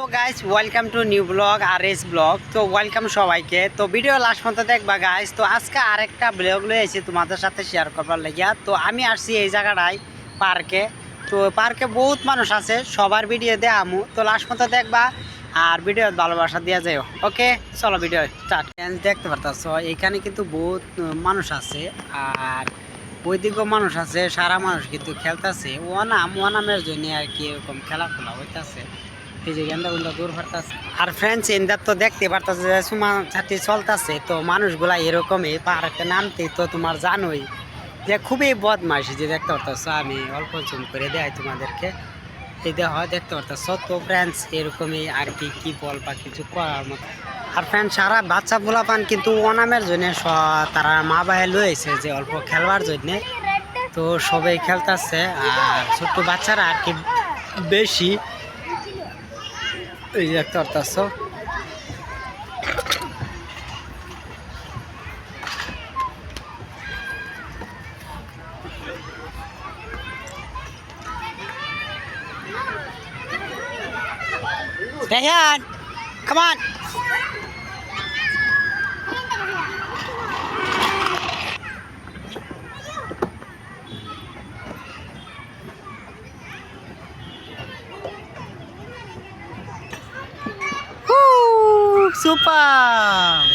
তো guys welcome to new blog R S blog তো welcome সবাইকে। তো ভিডিও লাস্ট পর্যন্ত দেখবা গাইস তো আজকে আরেকটা ব্লগ লয়ে তোমাদের সাথে শেয়ার করবার লাগিয়া, তো আমি আসছি এই জায়গাটায় পার্কে তো পার্কে বহুত মানুষ আছে, সবার ভিডিও দেয় আমু। তো লাস্ট পর্যন্ত দেখবা, আর ভিডিও ভালোবাসা দেওয়া যায় ওকে চলো ভিডিও স্টার্ট দেখতে পারতাছ, এখানে কিন্তু বহুত মানুষ আছে, আর ওইদিকেও মানুষ আছে, সারা মানুষ কিন্তু খেলতেছে। ওনাম ওনামের জন্য আর কি এরকম খেলাধুলা হইতাছে। এই যে গেন্দা গুন্দা দূর পারতাছে আর ফ্রেন্ডস ইন্দার তো দেখতে পারতাছে যে সুমা ছাতি চলতেছে, তো মানুষগুলা এরকমই পাহাড়ে নামতে তো তোমার জানোই। যে খুবই বদমাইশ যে দেখতে পারতাছ, আমি অল্প জুম করে দেয় তোমাদেরকে। এই দেহ দেখতে পারতাছ। তো ফ্রেন্ডস এরকমই আর কি কি বলবা কিছু করার মতো। আর ফ্রেন্ড সারা বাচ্চা পোলাপান কিন্তু অনামের জন্য স- তারা মা বাহে লয়েছে যে অল্প খেলবার জন্য। তো সবাই খেলতেছে, আর ছোট্ট বাচ্চারা আর কি বেশি এই যে দেখতে পারতাছ Dayan, come on. Super.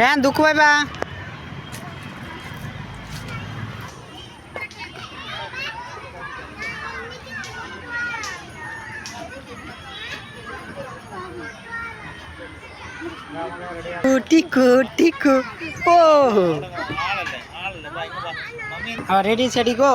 হ্যাঁ দুঃখ পাইবা টিকু টিকু ও। Ready steady go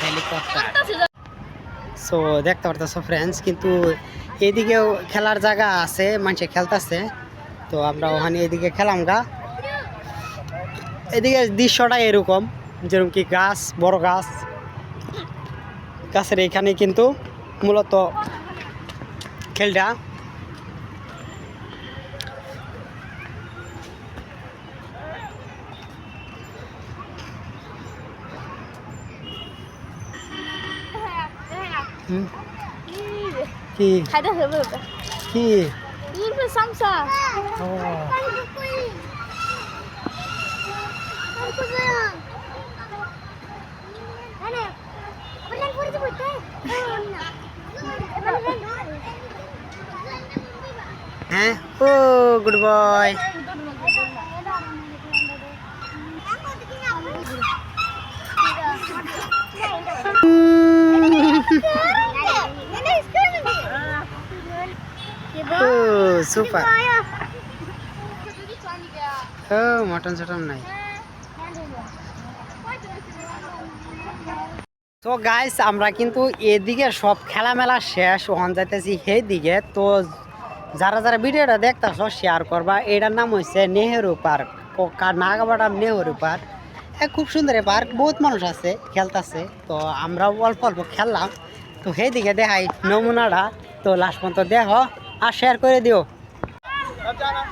helicopter so দেখতে পারতেছো ফ্রেন্ডস কিন্তু এদিকেও খেলার জায়গা আছে মানুষে খেলতেছে তো আমরা ওখানে এদিকে খেলাম গা এদিকে দৃশ্যটা এরকম যেরকম কি গাছ বড় গাছ গাছের এখানে কিন্তু মূলত খেলটা হুম, কি খাইতে হবে কি ইনফে সামসা ও হ্যাঁ ও গুড বয় ও সুপার। ও, মটন চটন নাই। তো গাইস আমরা কিন্তু এদিকে সব খেলামেলা শেষ, ওখান যাইতেছি দিকে তো যারা যারা ভিডিওটা দেখতেছ শেয়ার করবা। এটার নাম হচ্ছে নেহেরু পার্ক। নাগাবাটার নেহেরু পার্ক। খুব সুন্দর পার্ক। বহুত মানুষ আছে, খেলতেছে। তো আমরা অল্প অল্প খেললাম। তো সেই দিকে দেখাই নমুনাটা। তো লাস্ট পর্যন্ত দেখো, আর শেয়ার করে দিও। जाना